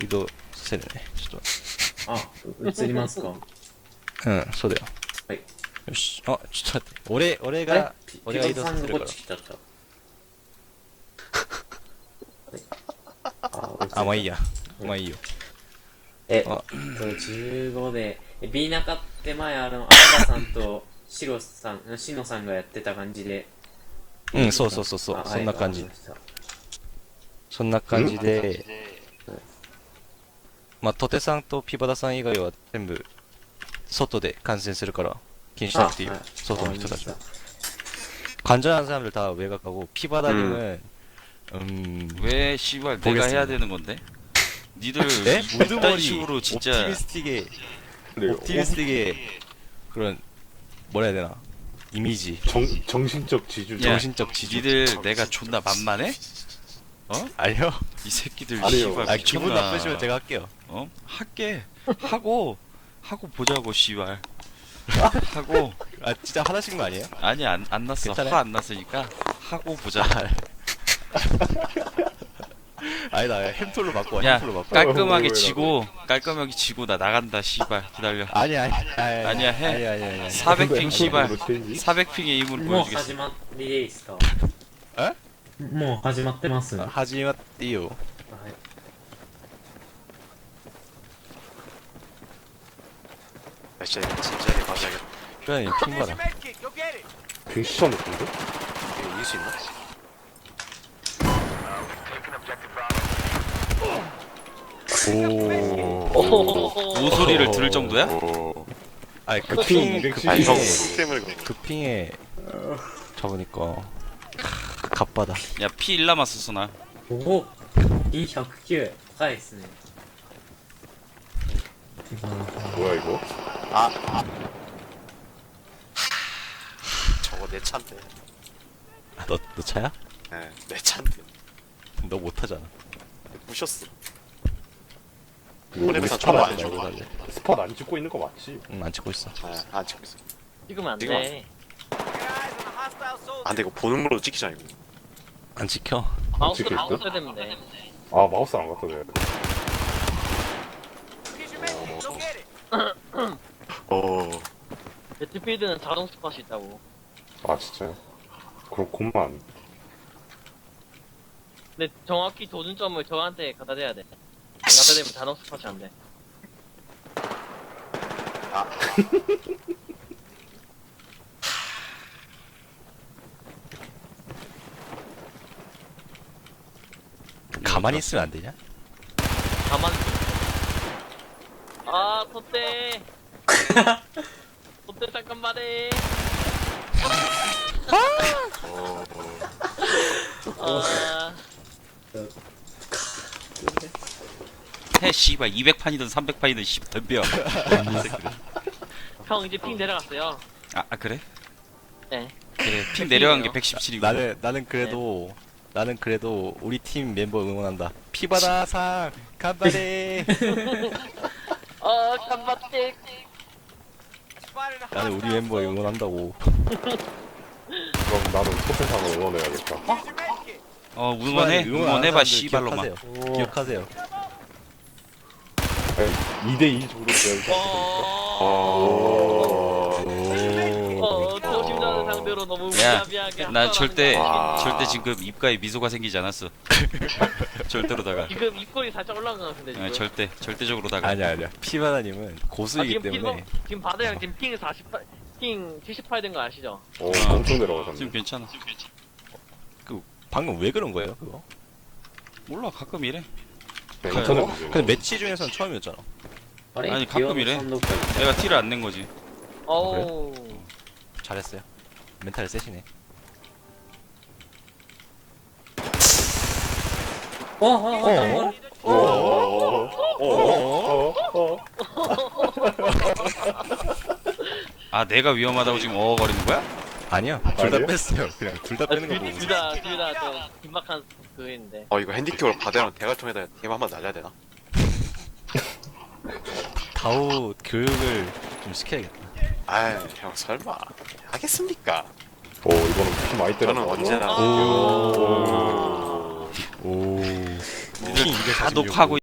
移動させるね。ちょっあ、映りますか？と。うん、そうだよ。はい。よし。あ、ちょっと待って。俺、俺が、ピ俺が移動させるからピコさんがこっち。来ちゃった。はいあ、まあいいや。や。まあいいよ。え、あと15で、え B 中って前あの、赤田さんとシロさん、シノさんがやってた感じで。うんそうそうそうそうあそんな感じはいわかりましたそんな感じで、まあ、トテさんとピバダさん以外は全部、外で観戦するから、気にしなくていいよあはい。外の人たちはわか。 관전하는 사람들 다 외곽하고 피바다님은 음, 왜 씨발 내가 보겠습니다. 해야 되는 건데? 니들 네? 뭐 이딴 식으로 진짜 옵티미스틱의 옵티미스틱의 그런 뭐라 해야 되나 이미지 정, 정신적 지주. 야, 정신적 지지 니들 내가 존나 만만해? 어? 아니요. 이 새끼들 씨발 기분 나쁘시면 제가 할게요. 어? 할게. 하고 하고 보자고 씨발. 하고 아 진짜 화나신 거 아니에요? 아니 안 안 났어. 화안 났으니까 하고 보자. 아, 네. 아니 나 햄톨로 맞고 야 햄톨로 맞고. 깔끔하게 어, 지고 깔끔하게 지고 나 나간다 씨발. 기다려. 아니 아니 아니 아니 해400핑 씨발. 400핑의 힘으로 보여주겠어. 하지만 미에 있어. もう始まってます。は 하지마띠요 い。 아, 진짜 진지하게 맞아야겠다. 표현이 핑 봐라 빙시천 느낌인데? 이거 이길 수 있나? 오 노소리를 들을 정도야? 오. 아니 그 핑 핑, 그 아, 이거 핑에 때문에 그런 그 핑에 잡으니까 크, 갑바다. 야, 피 1 남았어, 나. 오! 이 격기에 가 있으네. 뭐야 이거? 아, 아. 저거 내 차인데. 아, 너, 너 차야? 네, 내 차인데. 너 못 타잖아. 부셨어. 우리 스팟 저거 안 안 찍고 안- 스팟 안 찍고 있는 거 맞지? 응, 안 찍고 있어. 네, 안 찍고 있어. 찍으면 안 돼. 안 돼, 아, 이거 보는 걸로 찍히잖아, 이거. 안 찍혀 마우스 찍힐 마우스 돼. 아 마우스 안 갖다 대. 어, 배틀필드는 자동 스팟이 있다고. 아 진짜요? 그렇구만. 근데 정확히 도준점을 저한테 갖다 대야 돼. 안 갖다 대면 자동 스팟이 안 돼. 가만히 있으면 안 되냐? 가만. 아, 콧대. 콧대 잠깐만해. 어, 아, 해 씨발 200판이든 300판이든 씨 덤벼 형 이제 핑 내려갔어요. 아, 아 그래? 네. 그래 핑 내려간 게 117이고 나는 나는 그래도 나는 그래도 우리 팀 멤버 응원한다. 피바다상 간발해. 어, 깜빡대. 나는 우리 멤버 응원한다고. 그럼 나도 토텐상을 응원해야겠다. 어? 응원해? 응원하는 응원해봐 사람들 씨발로만. 기억하세요. 기억하세요. 2대2 정도 돼야 어, 너무 야, 무자비하게 난 절대 와. 아. 절대 지금 입가에 미소가 생기지 않았어. 절대로다가. 지금 입꼬리 살짝 올라간 것 같은데 아, 지금 아, 절대 절대적으로다가. 아니야 아니야 피바다님은 고수이기 아, 지금 때문에 피고- 지금 바다형 지금 핑 40, 핑 78 된 거 아시죠? 오, 엄청 내려가셨네. 괜찮아. 그, 방금 왜 그런 거예요 그거? 몰라 가끔 이래. 네, 괜찮은 어? 근데 매치 중에서는 처음이었잖아 아니, 가끔 이래. 내가 티를 안 낸 거지. 어우 잘했어요 멘탈 세시네. 어 어 어, 어, 어, 어, 어, 어, 아 내가 위험하다고 지금 어어거리는 거야? 아니야. 둘 다 아니에요? 뺐어요. 그냥 둘 다 빼는 아, 거 보고. 둘다둘다좀 긴박한 그인데 어 이거 핸디캡으로 바다랑 대가총에다 대만 한번 날려야 되나? 다오 교육을 좀 시켜야겠다. 아이, 형, 설마. 하겠습니까? 오, 이거는 피 많이 때렸다. 저는 언제나. 오. 오. 다 녹화하고